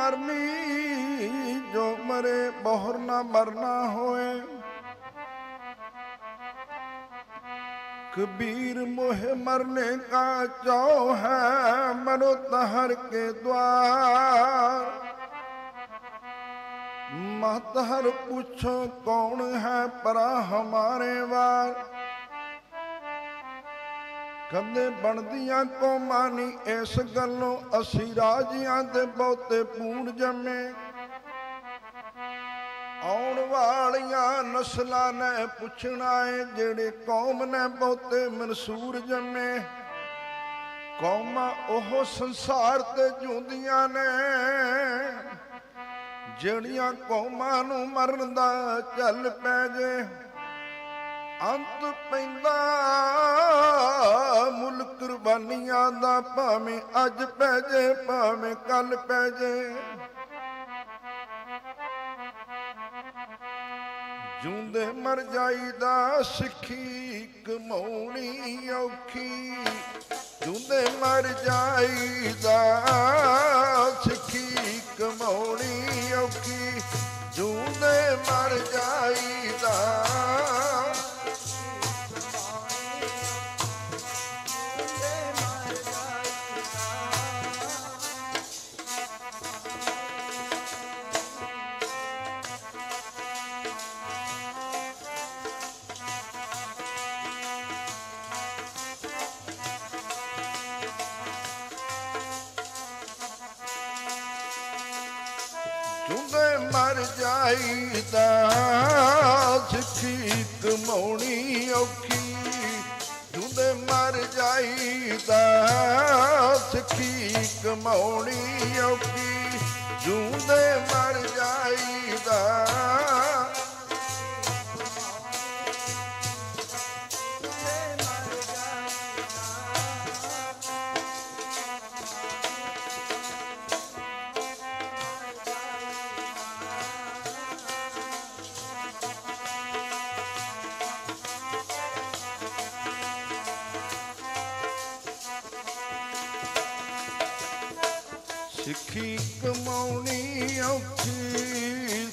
ਮਰਨੀ ਜੋ ਮਰੇ ਬਹੁਰ ਨਾ ਮਰਨਾ ਹੋਏ कबीर मोहे मरने का चाव है मरो तहर के द्वार महतहर पूछो कौन है परा हमारे वार ਕਦੇ ਬਣਦੀਆਂ ਕੌਮਾਂ ਨੀ, ਇਸ ਗੱਲੋਂ ਅਸੀਂ ਰਾਜਿਆਂ ਦੇ ਬਹੁਤੇ ਪੂਣ ਜੰਮੇ। ਆਉਣ ਵਾਲੀਆਂ ਨਸਲਾਂ ਨੇ ਪੁੱਛਣਾ ਏ, ਜਿਹੜੇ ਕੌਮ ਨੇ ਬਹੁਤੇ ਮਨਸੂਰ ਜੰਮੇ। ਕੌਮਾਂ ਉਹ ਸੰਸਾਰ ਤੇ ਜੁੰਦੀਆਂ ਨੇ, ਜਿਹੜੀਆਂ ਕੌਮਾਂ ਨੂੰ ਮਰਨ ਦਾ ਚੱਲ ਪੈ ਜੇ। ਅੰਤ ਪੈਂਦਾ, ਮੁੱਲ ਕੁਰਬਾਨੀਆਂ ਦਾ ਭਾਵੇਂ ਅੱਜ ਪੈ ਜੇ, ਭਾਵੇਂ ਕੱਲ ਪੈ ਜੇ। ਜੁੰਦੇ ਮਰ ਜਾਈਦਾ ਸਿੱਖੀ ਕਮਾਉਣੀ ਔਖੀ। ਜੂੰਦੇ ਮਰ ਜਾਈਦਾ ਜੁੰਦੇ ਮਰ ਜਾਈਦਾ, ਸਿੱਖੀ ਕਮਾਉਣੀ ਔਖੀ। ਜੁੰਦੇ ਮਰ ਜਾਈਦਾ, ਸਿੱਖੀ ਕਮਾਉਣੀ ਔਖੀ। ਜੁੰਦੇ ਮਰ ਜਾਈ सिखी कमण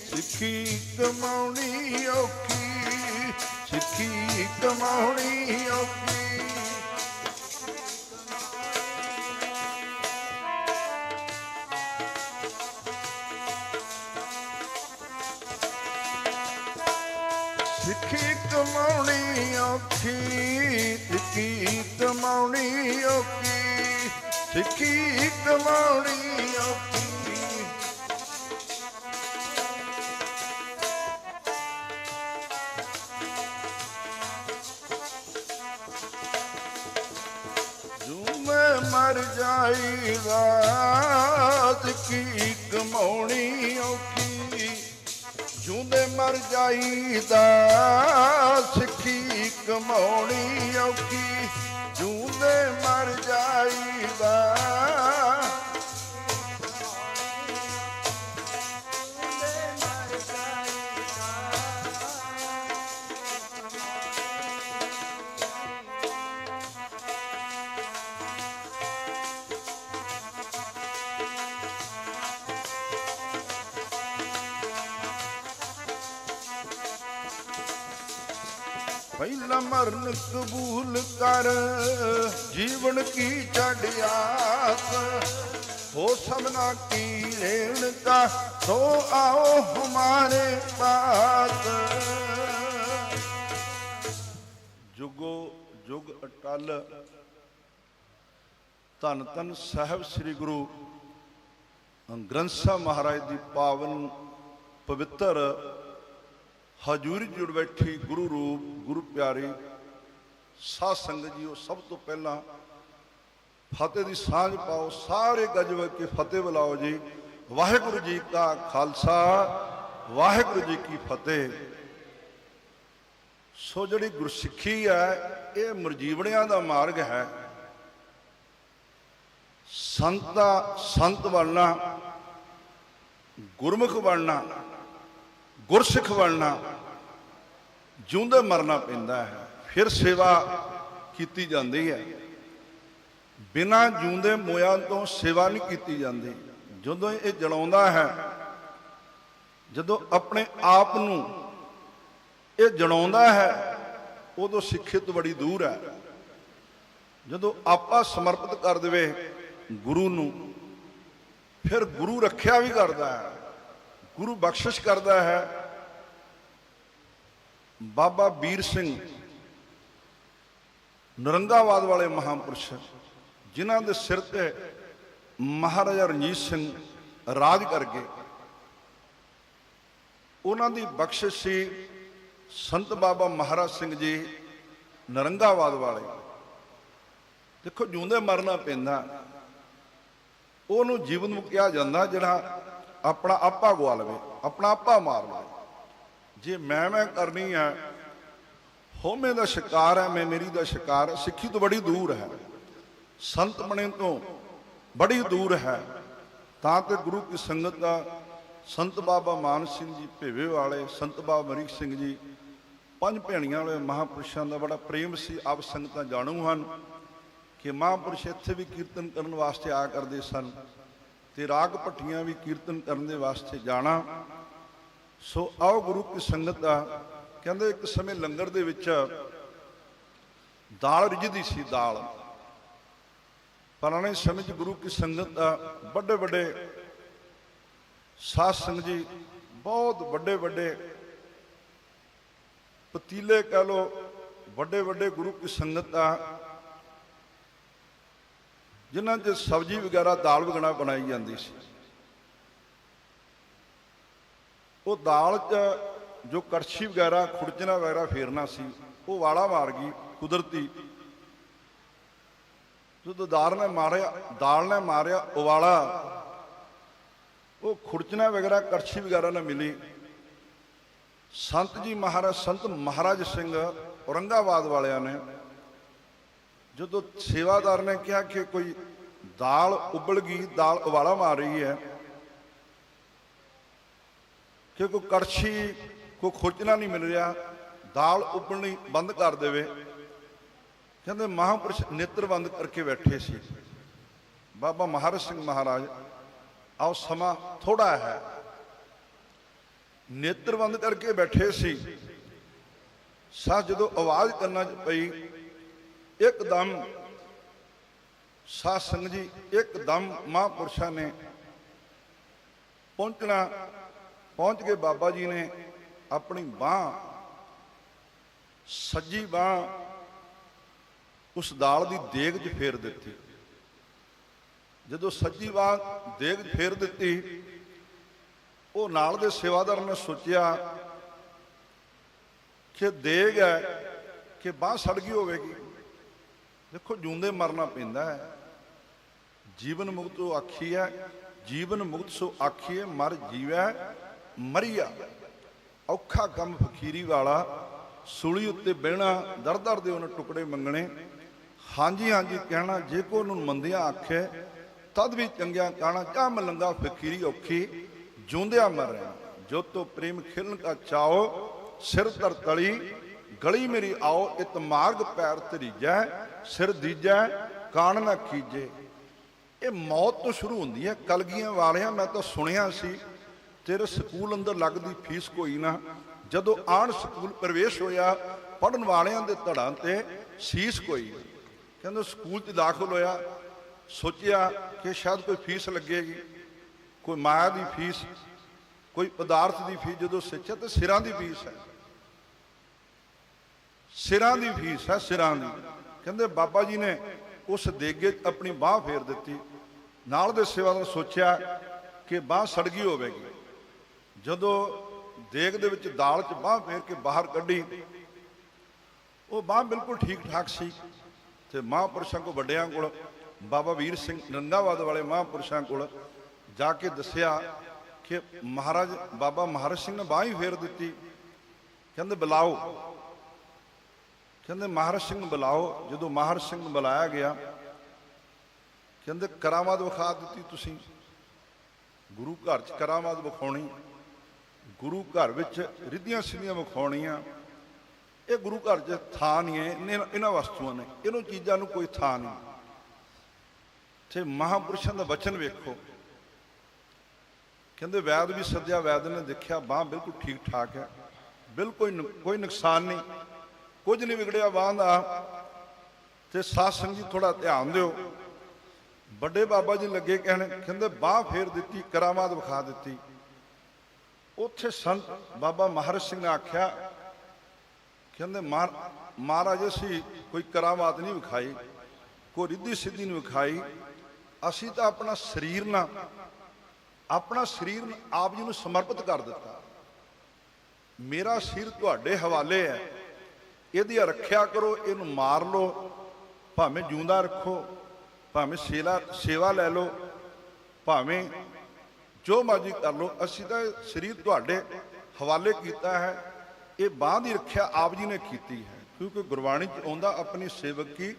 सिखी कमी ओखी सिखी कमी ओखी सिखी कमी आखी सिखी कमी ओखी सिखी कमणी ਮਰ ਜਾਈਦਾ ਸਿੱਖੀ ਕਮਾਉਣੀ ਔਖੀ। ਜੂੰਦੇ ਮਰ ਜਾਈਦਾ ਸਿੱਖੀ ਕਮਾਉਣੀ ਔਖੀ। ਜੂੰਦੇ ਮਰ ਜਾਈਦਾ ਮਰਨ ਕਬੂਲ ਕਰ, ਜੀਵਨ ਕੀ ਛੜਿਆਸ ਹੋ ਸਭਨਾ ਕੀ ਰੇਣ ਕਾ, ਸੋ ਆਓ ਹਮਾਰੇ ਪਾਸ। ਜੁਗੋ ਜੁਗ ਅਟਲ, ਧੰਨ ਧੰਨ ਸਾਹਿਬ ਸ੍ਰੀ ਗੁਰੂ ਗ੍ਰੰਥ ਸਾਹਿਬ ਮਹਾਰਾਜ ਦੀ ਪਾਵਨ ਪਵਿੱਤਰ ਹਜੂਰੀ ਜੁੜ ਬੈਠੀ ਗੁਰੂ ਰੂਪ, ਗੁਰੂ ਪਿਆਰੀ ਸਾਧ ਸੰਗਤ ਜੀਓ, ਸਭ ਤੋਂ ਪਹਿਲਾਂ ਫਤਿਹ ਦੀ ਸਾਂਝ ਪਾਓ, ਸਾਰੇ ਗਜਵ ਕੇ ਫਤਿਹ ਬੁਲਾਓ ਜੀ। ਵਾਹਿਗੁਰੂ ਜੀ ਕਾ ਖਾਲਸਾ, ਵਾਹਿਗੁਰੂ ਜੀ ਕੀ ਫਤਿਹ। ਸੋ ਜਿਹੜੀ ਗੁਰਸਿੱਖੀ ਹੈ, ਇਹ ਮਰਜੀਵਣਿਆਂ ਦਾ ਮਾਰਗ ਹੈ। ਸੰਤਾ ਸੰਤ ਬਣਨਾ, ਗੁਰਮੁਖ ਬਣਨਾ, ਗੁਰਸਿੱਖ ਬਣਨਾ, ਜਿਉਂਦੇ ਮਰਨਾ ਪੈਂਦਾ ਹੈ। ਫਿਰ ਸੇਵਾ ਕੀਤੀ ਜਾਂਦੀ ਹੈ। ਬਿਨਾਂ ਜਿਉਂਦੇ ਮੋਇਆ ਤੋਂ ਸੇਵਾ ਨਹੀਂ ਕੀਤੀ ਜਾਂਦੀ। ਜਦੋਂ ਇਹ ਜਲਾਉਂਦਾ ਹੈ, ਜਦੋਂ ਆਪਣੇ ਆਪ ਨੂੰ ਇਹ ਜਣਾਉਂਦਾ ਹੈ, ਉਦੋਂ ਸਿੱਖੇ ਬੜੀ ਦੂਰ ਹੈ। ਜਦੋਂ ਆਪਾ ਸਮਰਪਿਤ ਕਰ ਦੇਵੇ ਗੁਰੂ ਨੂੰ, ਫਿਰ ਗੁਰੂ ਰੱਖਿਆ ਵੀ ਕਰਦਾ ਹੈ, ਗੁਰੂ ਬਖਸ਼ਿਸ਼ ਕਰਦਾ ਹੈ। ਬਾਬਾ ਵੀਰ ਸਿੰਘ ਨਰੰਗਾਵਾਦ ਵਾਲੇ ਮਹਾਂਪੁਰਸ਼, ਜਿਨ੍ਹਾਂ ਦੇ ਸਿਰ ਤੇ ਮਹਾਰਾਜਾ ਰਣਜੀਤ ਸਿੰਘ ਰਾਜ ਕਰ ਗਏ। ਉਹਨਾਂ ਦੀ ਬਖਸ਼ਿਸ਼ ਸੀ ਸੰਤ ਬਾਬਾ ਮਹਾਰਾਜ ਸਿੰਘ ਜੀ ਨਰੰਗਾਵਾਦ ਵਾਲੇ। ਦੇਖੋ, ਜਿਉਂਦੇ ਮਰਨਾ ਪੈਂਦਾ, ਉਹਨੂੰ ਜੀਵਨ ਨੂੰ ਕਿਹਾ ਜਾਂਦਾ ਜਿਹੜਾ ਆਪਣਾ ਆਪਾ ਗਵਾ ਲਵੇ, ਆਪਣਾ ਆਪਾ ਮਾਰ ਲਵੇ। ਜੇ ਮੈਂ ਮੈਂ ਕਰਨੀ ਹੈ ਹਉਮੈ ਦਾ ਸ਼ਿਕਾਰ ਹੈ, ਮੈਂ ਮੇਰੀ ਦਾ ਸ਼ਿਕਾਰ ਸਿੱਖੀ ਤੋਂ ਬੜੀ ਦੂਰ ਹੈ। ਸੰਤ ਬਣੇ ਤੋਂ ਬੜੀ ਦੂਰ ਹੈ। ਤਾਂ ਤੇ ਗੁਰੂ ਕੀ ਸੰਗਤ ਦਾ ਸੰਤ ਬਾਬਾ ਮਾਨ ਸਿੰਘ ਜੀ ਭੇਵੇ ਵਾਲੇ, ਸੰਤ ਬਾਬਾ ਮਰੀਕ ਸਿੰਘ ਜੀ, ਪੰਜ ਭੈਣੀਆਂ ਵਾਲੇ ਮਹਾਪੁਰਸ਼ਾਂ ਦਾ ਬੜਾ ਪ੍ਰੇਮ ਸੀ। ਆਪ ਸੰਗਤਾਂ ਜਾਣੂ ਹਨ ਕਿ ਮਹਾਪੁਰਸ਼ ਇੱਥੇ ਵੀ ਕੀਰਤਨ ਕਰਨ ਵਾਸਤੇ ਆ ਕਰਦੇ ਸਨ ਤੇ ਰਾਗ ਭੱਟੀਆਂ ਵੀ ਕੀਰਤਨ ਕਰਨ ਦੇ ਵਾਸਤੇ ਜਾਣਾ। ਸੋ ਆਓ ਗੁਰੂ ਕੀ ਸੰਗਤ ਦਾ ਕਹਿੰਦੇ ਇੱਕ ਸਮੇਂ ਲੰਗਰ ਦੇ ਵਿੱਚ ਦਾਲ ਰਿਝਦੀ ਸੀ, ਦਾਲ। ਪੁਰਾਣੇ ਸਮੇਂ 'ਚ ਗੁਰੂ ਕੀ ਸੰਗਤ ਦਾ ਵੱਡੇ ਵੱਡੇ ਸਾਧ ਸੰਗਤ ਜੀ, ਬਹੁਤ ਵੱਡੇ ਵੱਡੇ ਪਤੀਲੇ ਕਹ ਲੋ ਵੱਡੇ ਵੱਡੇ ਗੁਰੂ ਕੀ ਸੰਗਤ ਦਾ ਜਿਨ੍ਹਾਂ 'ਚ ਸਬਜ਼ੀ ਵਗੈਰਾ, ਦਾਲ ਵਗਣਾ ਬਣਾਈ ਜਾਂਦੀ ਸੀ। ਉਹ ਦਾਲ 'ਚ ਜੋ ਕੜਛੀ ਵਗੈਰਾ, ਖੁਰਚਣਾ ਵਗੈਰਾ ਫੇਰਨਾ ਸੀ, ਉਹ ਵਾਲਾ ਮਾਰ ਗਈ, ਕੁਦਰਤੀ। ਜਦੋਂ ਦਾਲ ਨੇ ਮਾਰਿਆ, ਦਾਲ ਨੇ ਮਾਰਿਆ ਉਵਾਲਾ ਉਹ ਖੁਰਚਣਾ ਵਗੈਰਾ ਕਰਛੀ ਵਗੈਰਾ ਨਾਲ ਮਿਲੀ। ਸੰਤ ਜੀ ਮਹਾਰਾਜ, ਸੰਤ ਮਹਾਰਾਜ ਸਿੰਘ ਔਰੰਗਾਬਾਦ ਵਾਲਿਆਂ ਨੇ ਜਦੋਂ ਸੇਵਾਦਾਰ ਨੇ ਕਿਹਾ ਕਿ ਕੋਈ ਦਾਲ ਉਬਲ ਗਈ, ਦਾਲ ਉਬਾਲਾ ਮਾਰ ਰਹੀ ਹੈ, ਕਿ ਕੋਈ ਕੜਛੀ ਕੋਈ ਖੁਰਚਣਾ ਨਹੀਂ ਮਿਲ ਰਿਹਾ, ਦਾਲ ਉਬਲਣੀ ਬੰਦ ਕਰ ਦੇਵੇ। ਕਹਿੰਦੇ ਮਹਾਂਪੁਰਸ਼ ਨੇਤਰ ਬੰਦ ਕਰਕੇ ਬੈਠੇ ਸੀ। ਬਾਬਾ ਮਹਾਰਾਜ ਸਿੰਘ ਮਹਾਰਾਜ, ਆਓ ਸਮਾਂ ਥੋੜਾ ਹੈ। ਨੇਤਰ ਬੰਦ ਕਰਕੇ ਬੈਠੇ ਸੀ। ਸਾ ਜਦੋਂ ਆਵਾਜ਼ ਕਰਨਾ ਪਈ, ਇੱਕਦਮ ਸਾਧ ਸੰਗਤ ਜੀ ਇੱਕਦਮ ਮਹਾਂਪੁਰਸ਼ਾਂ ਨੇ ਪਹੁੰਚਣਾ, ਪਹੁੰਚ ਕੇ ਬਾਬਾ ਜੀ ਨੇ। ਆਪਣੀ ਬਾਹ, ਸੱਜੀ ਬਾਹ ਉਸ ਦਾਲ ਦੀ ਦੇਗ 'ਚ ਫੇਰ ਦਿੱਤੀ। ਜਦੋਂ ਸੱਜੀ ਬਾਹ ਦੇਗ ਫੇਰ ਦਿੱਤੀ, ਉਹ ਨਾਲ ਦੇ ਸੇਵਾਦਾਰ ਨੇ ਸੋਚਿਆ ਕਿ ਦੇਗ ਹੈ ਕਿ ਬਾਹ ਸੜ ਗਈ ਹੋਵੇਗੀ। ਦੇਖੋ ਜੂੰਦੇ ਮਰਨਾ ਪੈਂਦਾ ਹੈ। ਜੀਵਨ ਮੁਕਤ ਉਹ ਆਖੀ ਹੈ, ਜੀਵਨ ਮੁਕਤ ਸੋ ਆਖੀਏ ਮਰ ਜੀਵੈ ਮਰੀਆ। ਔਖਾ ਕੰਮ ਫਕੀਰੀ ਵਾਲਾ ਸੁਲੀ ਉੱਤੇ ਬਹਿਣਾ ਦਰ ਦਰ ਦੇ ਉਹਨੇ ਟੁਕੜੇ ਮੰਗਣੇ। ਹਾਂਜੀ ਹਾਂਜੀ, ਕਹਿਣਾ, ਜੇ ਕੋ ਨੂੰ ਮੰਦਿਆ ਆਖੇ, ਤਦ ਵੀ ਚੰਗਿਆ ਕਾਣਾ, ਚਾਹ ਮਲੰਗਾ ਫਕੀਰੀ ਔਖੀ ਜੂੰਦਿਆ ਮਰ ਰਿਹਾ। ਜੋ ਤੋ ਪ੍ਰੇਮ ਖਿਲਨ ਕਾ ਚਾਓ ਸਿਰ ਤਰ ਤਲੀ, ਗਲੀ ਮੇਰੀ ਆਓ, ਇਤ ਮਾਰਗ ਪੈਰ ਤਰੀਜੈ ਸਿਰ ਦੀਜੈ, ਕਾਣ ਨਾ ਕੀਜੇ ਇਹ ਮੌਤ ਤੋਂ ਸ਼ੁਰੂ ਹੁੰਦੀ ਹੈ। ਕਲਗੀਆਂ ਵਾਲਿਆਂ ਮੈਂ ਤਾਂ ਸੁਣਿਆ ਸੀ ਤੇਰੇ ਸਕੂਲ ਅੰਦਰ ਲੱਗਦੀ ਫੀਸ ਕੋਈ ਨਾ। ਜਦੋਂ ਆਣ ਸਕੂਲ ਪ੍ਰਵੇਸ਼ ਹੋਇਆ ਪੜਨ ਵਾਲਿਆਂ ਦੇ ਧੜਾਂ ਤੇ ਸੀਸ ਕੋਈ ਨਾ। ਕਹਿੰਦੇ ਸਕੂਲ 'ਚ ਦਾਖਲ ਹੋਇਆ। ਸੋਚਿਆ ਕਿ ਸ਼ਾਇਦ ਕੋਈ ਫੀਸ ਲੱਗੇਗੀ। ਕੋਈ ਮਾਇਆ ਦੀ ਫੀਸ, ਕੋਈ ਪਦਾਰਥ ਦੀ ਫੀਸ, ਜਦੋਂ ਸਿੱਖਿਆ ਤੇ ਸਿਰਾਂ ਦੀ ਫੀਸ ਹੈ। ਸਿਰਾਂ ਦੀ ਫੀਸ ਹੈ, ਸਿਰਾਂ ਦੀ। ਕਹਿੰਦੇ ਬਾਬਾ ਜੀ ਨੇ ਉਸ ਦੇਗੇ 'ਚ ਆਪਣੀ ਬਾਹ ਫੇਰ ਦਿੱਤੀ। ਨਾਲ ਦੇ ਸੇਵਾਦਾਰ ਸੋਚਿਆ ਕਿ ਬਾਹ ਸੜ ਗਈ ਹੋਵੇਗੀ। ਜਦੋਂ ਦੇਗ ਦੇ ਵਿੱਚ ਦਾਲ 'ਚ ਬਾਹ ਫੇਰ ਕੇ ਬਾਹਰ ਕੱਢੀ, ਉਹ ਬਾਹ ਬਿਲਕੁਲ ਠੀਕ ਠਾਕ ਸੀ। ਤੇ ਮਹਾਂਪੁਰਸ਼ਾਂ ਕੋ ਵੱਡਿਆਂ ਕੋਲ, ਬਾਬਾ ਵੀਰ ਸਿੰਘ ਰੰਗਾਵਾਦ ਵਾਲੇ ਮਹਾਂਪੁਰਸ਼ਾਂ ਕੋਲ ਜਾ ਕੇ ਦੱਸਿਆ ਕਿ ਮਹਾਰਾਜ, ਬਾਬਾ ਮਹਾਰਾਜ ਸਿੰਘ ਨੇ ਬਾਹ ਹੀ ਫੇਰ ਦਿੱਤੀ। ਕਹਿੰਦੇ, ਬੁਲਾਓ। ਕਹਿੰਦੇ, ਮਹਾਰਾਜ ਸਿੰਘ ਨੂੰ ਬੁਲਾਓ। ਜਦੋਂ ਮਹਾਰਾਜ ਸਿੰਘ ਨੂੰ ਬੁਲਾਇਆ ਗਿਆ, ਕਹਿੰਦੇ, ਕਰਾਮਾਤ ਵਿਖਾ ਦਿੱਤੀ ਤੁਸੀਂ। ਗੁਰੂ ਘਰ 'ਚ ਕਰਾਮਾਤ ਵਿਖਾਉਣੀ। ਗੁਰੂ ਘਰ ਵਿੱਚ ਰਿੱਧੀਆਂ ਸਿੱਧੀਆਂ ਵਿਖਾਉਣੀਆਂ। ਇਹ ਗੁਰੂ ਘਰ 'ਚ ਥਾਂ ਨਹੀਂ ਹੈ, ਇਹਨਾਂ- ਇਹਨਾਂ ਵਸਤੂਆਂ ਨੇ, ਇਹਨੂੰ ਚੀਜ਼ਾਂ ਨੂੰ ਕੋਈ ਥਾਂ ਨਹੀਂ। ਤੇ ਮਹਾਪੁਰਸ਼ਾਂ ਦਾ ਵਚਨ ਵੇਖੋ। ਕਹਿੰਦੇ, ਵੈਦ ਵੀ ਸੱਦਿਆ, ਵੈਦ ਨੇ ਦੇਖਿਆ, ਬਾਹ ਬਿਲਕੁਲ ਠੀਕ ਠਾਕ ਹੈ। ਬਿਲਕੁਲ ਨ- ਕੋਈ ਨੁਕਸਾਨ ਨਹੀਂ। ਕੁਝ ਨਹੀਂ ਵਿਗੜਿਆ ਬਾਂਹ ਦਾ। ਤੇ ਸਾਧ ਸੰਗਤ ਜੀ ਥੋੜਾ ਧਿਆਨ ਦਿਓ। ਵੱਡੇ ਬਾਬਾ ਜੀ ਲੱਗੇ ਕਹਿਣ, ਕਹਿੰਦੇ, ਬਾਹ ਫੇਰ ਦਿੱਤੀ, ਕਰਾਮਾਤ ਵਿਖਾ ਦਿੱਤੀ। ਉੱਥੇ ਸੰਤ ਬਾਬਾ ਮਹਾਰਾਜ ਸਿੰਘ ਨੇ ਆਖਿਆ, ਕਹਿੰਦੇ ਮਹਾਰ- ਮਹਾਰਾਜ, ਅਸੀਂ ਕੋਈ ਕਰਾਮਾਤ ਨਹੀਂ ਵਿਖਾਈ, ਕੋਈ ਰਿੱਧੀ ਸਿੱਧੀ ਨਹੀਂ ਵਿਖਾਈ। ਅਸੀਂ ਤਾਂ ਆਪਣਾ ਸਰੀਰ ਨਾ ਆਪਣਾ ਸਰੀਰ ਆਪ ਜੀ ਨੂੰ ਸਮਰਪਿਤ ਕਰ ਦਿੱਤਾ। ਮੇਰਾ ਸਿਰ ਤੁਹਾਡੇ ਹਵਾਲੇ ਹੈ। ਇਹਦੀ ਰੱਖਿਆ ਕਰੋ, ਇਹਨੂੰ ਮਾਰ ਲਓ। ਭਾਵੇਂ ਜੂੰਦਾ ਰੱਖੋ, ਭਾਵੇਂ ਸੇਵਾ ਸੇਵਾ ਲੈ ਲਓ। ਭਾਵੇਂ ਜੋ ਮਰਜ਼ੀ ਕਰ ਲਓ, ਅਸੀਂ ਤਾਂ ਸਰੀਰ ਤੁਹਾਡੇ ਹਵਾਲੇ ਕੀਤਾ ਹੈ। ਇਹ ਬਾਂਹ ਦੀ ਰੱਖਿਆ ਆਪ ਜੀ ਨੇ ਕੀਤੀ ਹੈ। ਕਿਉਂਕਿ ਗੁਰਬਾਣੀ ਚ ਆਉਂਦਾ, ਆਪਣੀ ਸੇਵਕੀ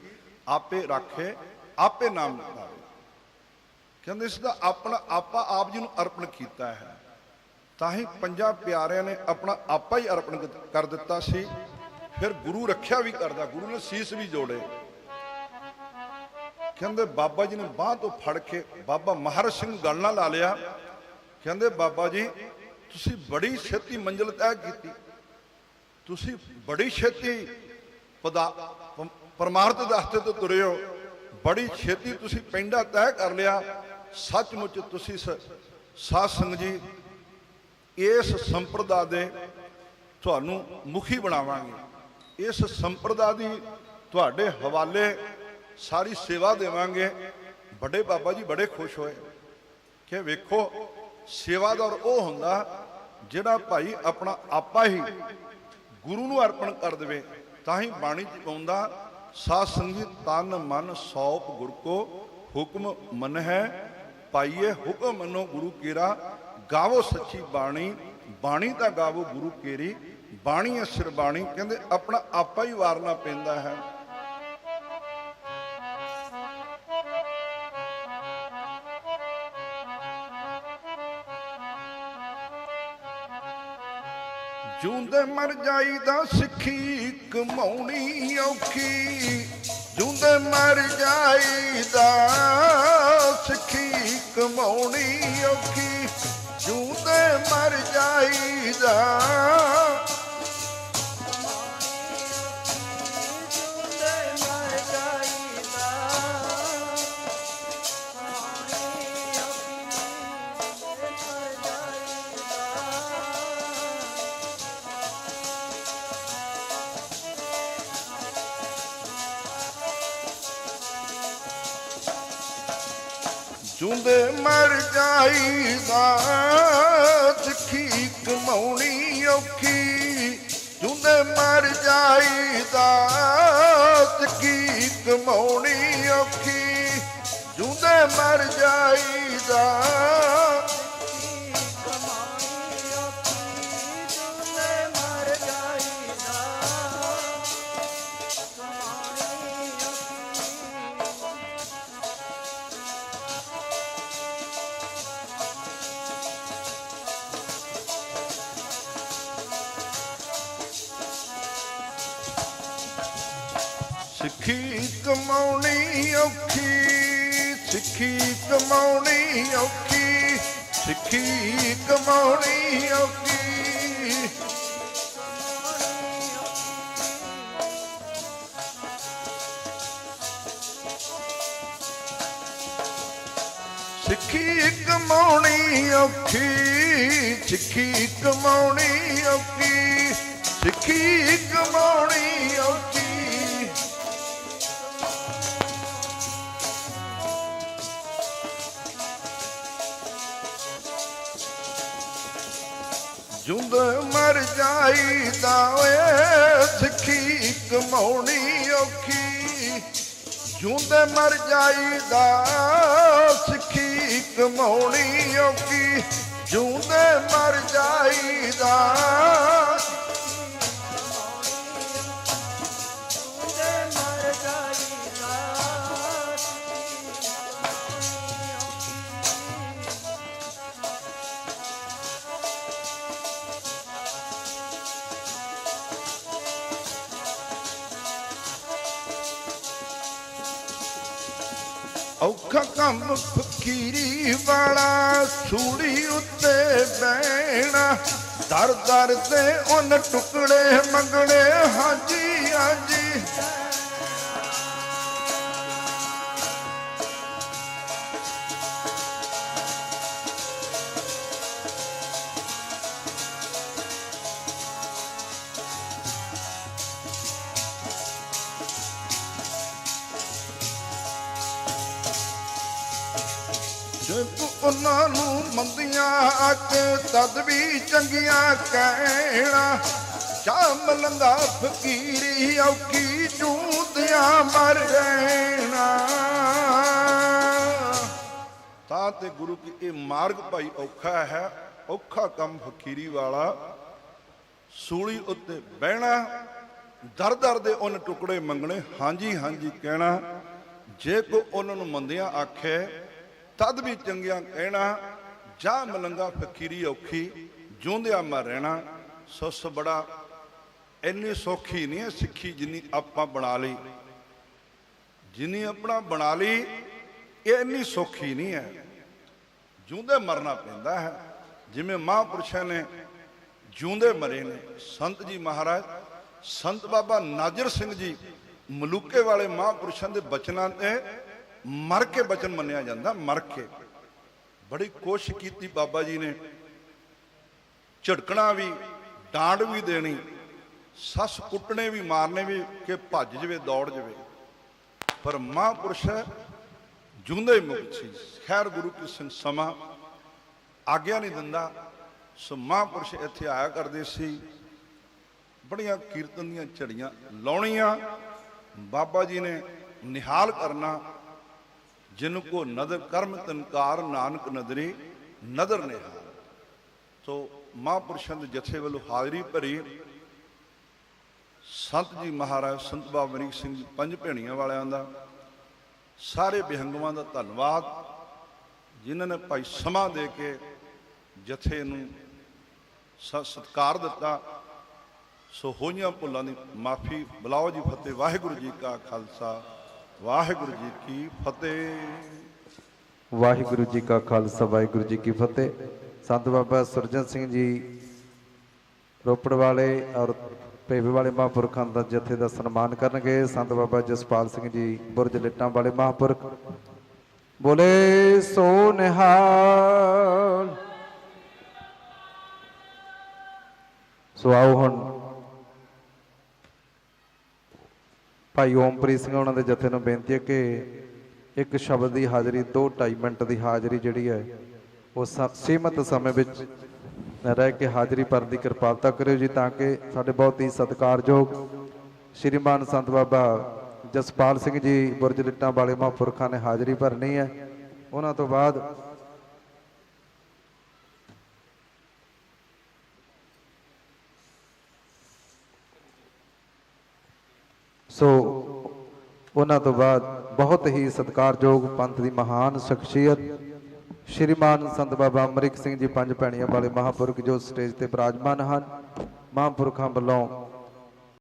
ਆਪੇ ਰੱਖੇ, ਆਪੇ ਨਾਮ ਲਿਖਾਵੇ। ਕਹਿੰਦੇ ਇਸ ਦਾ ਆਪਣਾ ਆਪਾ ਆਪ ਜੀ ਨੂੰ ਅਰਪਣ ਕੀਤਾ ਹੈ। ਤਾਂ ਹੀ ਪੰਜਾਂ ਪਿਆਰਿਆਂ ਨੇ ਆਪਣਾ ਆਪਾ ਹੀ ਅਰਪਣ ਕਰ ਦਿੱਤਾ ਸੀ। ਫਿਰ ਗੁਰੂ ਰੱਖਿਆ ਵੀ ਕਰਦਾ, ਗੁਰੂ ਨੇ ਸੀਸ ਵੀ ਜੋੜੇ। ਕਹਿੰਦੇ ਬਾਬਾ ਜੀ ਨੇ ਬਾਹ ਤੋਂ ਫੜ ਕੇ, ਬਾਬਾ ਮਹਾਰਾਜ ਸਿੰਘ ਗੱਲ ਨਾਲ ਲਾ ਲਿਆ। ਕਹਿੰਦੇ, ਬਾਬਾ ਜੀ, ਤੁਸੀਂ ਬੜੀ ਛੇਤੀ ਮੰਜ਼ਿਲ ਤੈਅ ਕੀਤੀ। ਤੁਸੀਂ ਬੜੀ ਛੇਤੀ ਪਦਾ ਪ- ਪਰਮਾਰਥ ਦੇ ਰਸਤੇ ਤੋਂ ਤੁਰੇ ਹੋ। ਬੜੀ ਛੇਤੀ ਤੁਸੀਂ ਪੈਂਡਾ ਤੈਅ ਕਰ ਲਿਆ। ਸੱਚਮੁੱਚ ਤੁਸੀਂ ਸ- ਸਾਧ ਸੰਗਤ ਜੀ, ਇਸ ਸੰਪਰਦਾ ਦੇ ਤੁਹਾਨੂੰ ਮੁਖੀ ਬਣਾਵਾਂਗੇ। ਇਸ ਸੰਪਰਦਾ ਦੀ ਤੁਹਾਡੇ ਹਵਾਲੇ ਸਾਰੀ ਸੇਵਾ ਦੇਵਾਂਗੇ। ਵੱਡੇ ਬਾਬਾ ਜੀ ਬੜੇ ਖੁਸ਼ ਹੋਏ। ਕਿ ਵੇਖੋ ਸੇਵਾਦਾਰ ਉਹ ਹੁੰਦਾ ਜਿਹੜਾ ਭਾਈ ਆਪਣਾ ਆਪਾ ਹੀ ਗੁਰੂ ਨੂੰ ਅਰਪਣ ਕਰ ਦੇਵੇ, ਤਾਂ ਹੀ ਬਾਣੀ ਚ ਆਉਂਦਾ ਸਾਧ ਸੰਗਤ ਤਨ ਮਨ ਸੌਪ ਗੁਰ ਕੋ ਹੁਕਮ ਮਨ ਹੈ, ਪਾਈਏ ਹੁਕਮ ਮੰਨੋ ਗੁਰੂ ਕੇਰਾ, ਗਾਵੋ ਸੱਚੀ ਬਾਣੀ ਬਾਣੀ ਤਾਂ ਗਾਵੋ ਗੁਰੂ ਕੇਰੀ, ਬਾਣੀ ਹੈ ਸਿਰ ਬਾਣੀ, ਕਹਿੰਦੇ ਆਪਣਾ ਆਪਾ ਹੀ ਵਾਰਨਾ ਪੈਂਦਾ ਹੈ। ਜੂੰਦੇ ਮਰ ਜਾਈਦਾ ਸਿੱਖੀ ਕਮਾਉਣੀ ਔਖੀ। ਜੂੰਦੇ ਮਰ ਜਾਈਦਾ ਸਿੱਖੀ ਕਮਾਉਣੀ ਔਖੀ। ਜੂੰਦੇ ਮਰ ਜਾਈਦਾ ਜੂੰਦੇ ਮਰ ਜਾਈਦਾ ਸਿੱਖੀ ਕਮਾਉਣੀ ਔਖੀ। ਜੂੰਦੇ ਮਰ ਜਾਈਦਾ ਸਿੱਖੀ ਕਮਾਉਣੀ ਔਖੀ। ਜੂੰਦੇ ਮਰ ਜਾਈਦਾ ਸਿੱਖੀ ਕਮਾਉਣੀ ਔਖੀ ਸਿੱਖੀ ਕਮਾਉਣੀ ਔਖੀ ਸਿੱਖੀ ਕਮਾਉਣੀ ਔਖੀ ਸਿੱਖੀ ਕਮਾਉਣੀ ਔਖੀ ਸਿੱਖੀ ਕਮਾਉਣੀ ਔਖੀ ਸਿੱਖੀ ਕਮਾਉਣੀ ਮਰ ਜਾਈਦਾ ਓਏ, ਸਿੱਖੀ ਕਮਾਉਣੀ ਔਖੀ। ਜੁੰਦ ਮਰ ਜਾਈਦਾ, ਸਿੱਖੀ ਕਮਾਉਣੀ ਔਖੀ। ਜੁੰਦ ਮਰ ਜਾਈਦਾ ਕੰਮ ਫਕੀਰੀ ਵਾਲਾ ਸੂੜੀ ਉੱਤੇ ਬਹਿਣਾ। ਦਰ ਦਰ ਤੇ ਉਹਨ ਟੁਕੜੇ ਮੰਗਣੇ ਹਾਜੀ ਕਹਿਣਾ ਚਾਹ ਮਲੰਗਾ ਫਕੀਰੀ ਔਖੀ ਜੂਦਿਆਂ ਮਰ ਰਹਿਣਾ। ਤਾਂ ਤੇ ਗੁਰੂ ਕੀ ਇਹ ਮਾਰਗ ਭਾਈ ਔਖਾ ਹੈ, ਔਖਾ ਕੰਮ ਫਕੀਰੀ ਵਾਲਾ। ਸੂਲੀ ਉੱਤੇ ਬਹਿਣਾ, ਦਰ ਦਰ ਦੇ ਉਹਨ ਟੁਕੜੇ ਮੰਗਣੇ, ਹਾਂਜੀ ਹਾਂਜੀ ਕਹਿਣਾ। ਜੇ ਕੋ ਉਹਨਾਂ ਨੂੰ ਮੰਦਿਆਂ ਆਖੇ, ਤਦ ਵੀ ਚੰਗਿਆਂ ਕਹਿਣਾ ਜਾ ਮਲੰਗਾ ਫਕੀਰੀ ਔਖੀ ਜਿਉਂਦਿਆਂ ਮਰ ਰਹਿਣਾ, ਸੁੱਸ ਬੜਾ ਇੰਨੀ ਸੌਖੀ ਨਹੀਂ ਹੈ ਸਿੱਖੀ ਜਿੰਨੀ ਆਪਾਂ ਬਣਾ ਲਈ। ਜਿੰਨੀ ਆਪਣਾ ਬਣਾ ਲਈ, ਇਹ ਇੰਨੀ ਸੌਖੀ ਨਹੀਂ ਹੈ। ਜਿਉਂਦੇ ਮਰਨਾ ਪੈਂਦਾ ਹੈ। ਜਿਵੇਂ ਮਹਾਂਪੁਰਸ਼ਾਂ ਨੇ ਜਿਉਂਦੇ ਮਰੇ ਨੇ, ਸੰਤ ਜੀ ਮਹਾਰਾਜ, ਸੰਤ ਬਾਬਾ ਨਾਜਰ ਸਿੰਘ ਜੀ ਮਲੂਕੇ ਵਾਲੇ ਮਹਾਂਪੁਰਸ਼ਾਂ ਦੇ ਬਚਨਾਂ ਤੇ ਮਰ ਕੇ ਬਚਨ ਮੰਨਿਆ ਜਾਂਦਾ, ਮਰ ਕੇ। ਬੜੀ ਕੋਸ਼ਿਸ਼ ਕੀਤੀ ਬਾਬਾ ਜੀ ਨੇ ਝੜਕਣਾ ਵੀ, ਡਾਂਡ ਵੀ ਦੇਣੀ, ਸੱਸ ਕੁੱਟਣੇ ਵੀ, ਮਾਰਨੇ ਵੀ, ਕਿ ਭੱਜ ਜਵੇ, ਦੌੜ ਜਵੇ। ਪਰ ਮਹਾਂਪੁਰਸ਼ ਜੁੰਦੇ ਹੀ ਮੁਕਤ ਸੀ। ਖੈਰ ਗੁਰੂ ਕੀ ਸਿੰਘ ਸਮਾਂ ਆਗਿਆ ਨਹੀਂ ਦਿੰਦਾ। ਸੋ ਮਹਾਂਪੁਰਸ਼ ਇੱਥੇ ਆਇਆ ਕਰਦੇ ਸੀ। ਬੜੀਆਂ ਕੀਰਤਨ ਦੀਆਂ ਝੜੀਆਂ ਲਾਉਣੀਆਂ। ਬਾਬਾ ਜੀ ਨੇ ਨਿਹਾਲ ਕਰਨਾ। ਜਿਨ ਕੋ ਨਦਰ ਕਰਮ ਤਨਕਾਰ ਨਾਨਕ ਨਦਰੀ ਨਦਰ ਨਿਹਾਲ। ਸੋ ਮਹਾਂਪੁਰਸ਼ਾਂ ਦੇ ਜਥੇ ਵੱਲੋਂ ਹਾਜ਼ਰੀ ਭਰੀ ਸੰਤ ਜੀ ਮਹਾਰਾਜ ਸੰਤ ਬਾਬਾ ਅਮਰੀਕ ਸਿੰਘ ਜੀ, ਪੰਜ ਭੈਣੀਆਂ ਵਾਲਿਆਂ ਦਾ, ਸਾਰੇ ਬਿਹੰਗਵਾਂ ਦਾ ਧੰਨਵਾਦ, ਜਿਨ੍ਹਾਂ ਨੇ ਭਾਈ ਸਮਾਂ ਦੇ ਕੇ ਜਥੇ ਨੂੰ ਸ- ਸਤਿਕਾਰ ਦਿੱਤਾ। ਸੋ ਹੋਈਆਂ ਭੁੱਲਾਂ ਦੀ ਮਾਫੀ, ਬੁਲਾਓ ਜੀ ਫਤਿਹ, ਵਾਹਿਗੁਰੂ ਜੀ ਕਾ ਖਾਲਸਾ, ਵਾਹਿਗੁਰੂ ਜੀ ਕੀ ਫਤਿਹ। ਵਾਹਿਗੁਰੂ ਜੀ ਕਾ ਖਾਲਸਾ, ਵਾਹਿਗੁਰੂ ਜੀ ਕੀ ਫਤਿਹ। ਸੰਤ ਬਾਬਾ ਸੁਰਜਨ ਸਿੰਘ ਜੀ ਰੋਪੜ ਵਾਲੇ ਔਰ ਭੇਵੇ ਵਾਲੇ ਮਹਾਂਪੁਰਖਾਂ ਦਾ ਜਥੇ ਦਾ ਸਨਮਾਨ ਕਰਨਗੇ। ਸੰਤ ਬਾਬਾ ਜਸਪਾਲ ਸਿੰਘ ਜੀ, ਬੁਰਜ ਲਿੱਟਾਂ ਵਾਲੇ ਮਹਾਂਪੁਰਖ। ਬੋਲੇ ਸੋ ਨਿਹਾਲ। ਸੋ ਆਓ ਹੁਣ ਭਾਈ ਓਮਪ੍ਰੀਤ ਸਿੰਘ ਉਹਨਾਂ ਦੇ ਜਥੇ ਨੂੰ ਬੇਨਤੀ ਹੈ ਕਿ ਇੱਕ ਸ਼ਬਦ ਦੀ ਹਾਜ਼ਰੀ 2.5 ਮਿੰਟ ਦੀ ਹਾਜ਼ਰੀ ਜਿਹੜੀ ਹੈ ਉਹ ਸ- ਸੀਮਤ ਸਮੇਂ ਵਿੱਚ ਰਹਿ ਕੇ ਹਾਜ਼ਰੀ ਭਰਨ ਦੀ ਕਿਰਪਾਲਤਾ ਕਰਿਓ ਜੀ ਤਾਂ ਕਿ ਸਾਡੇ ਬਹੁਤ ਹੀ ਸਤਿਕਾਰਯੋਗ ਸ਼੍ਰੀਮਾਨ ਸੰਤ ਬਾਬਾ ਜਸਪਾਲ ਸਿੰਘ ਜੀ ਬੁਰਜ ਲਿੱਟਾਂ ਵਾਲੇ ਮਹਾਂਪੁਰਖਾਂ ਨੇ ਹਾਜ਼ਰੀ ਭਰਨੀ ਹੈ। ਉਹਨਾਂ ਤੋਂ ਬਾਅਦ ਸੋ ਉਹਨਾਂ ਤੋਂ ਬਾਅਦ ਬਹੁਤ ਹੀ ਸਤਿਕਾਰਯੋਗ ਪੰਥ ਦੀ ਮਹਾਨ ਸ਼ਖਸੀਅਤ ਸ਼੍ਰੀਮਾਨ ਸੰਤ ਬਾਬਾ ਅਮਰਿਕ ਸਿੰਘ ਜੀ ਪੰਜ ਭੈਣੀਆਂ ਵਾਲੇ ਮਹਾਂਪੁਰਖ ਜੋ ਸਟੇਜ ਤੇ ਬਿਰਾਜਮਾਨ ਹਨ, ਮਹਾਂਪੁਰਖਾਂ ਵੱਲੋਂ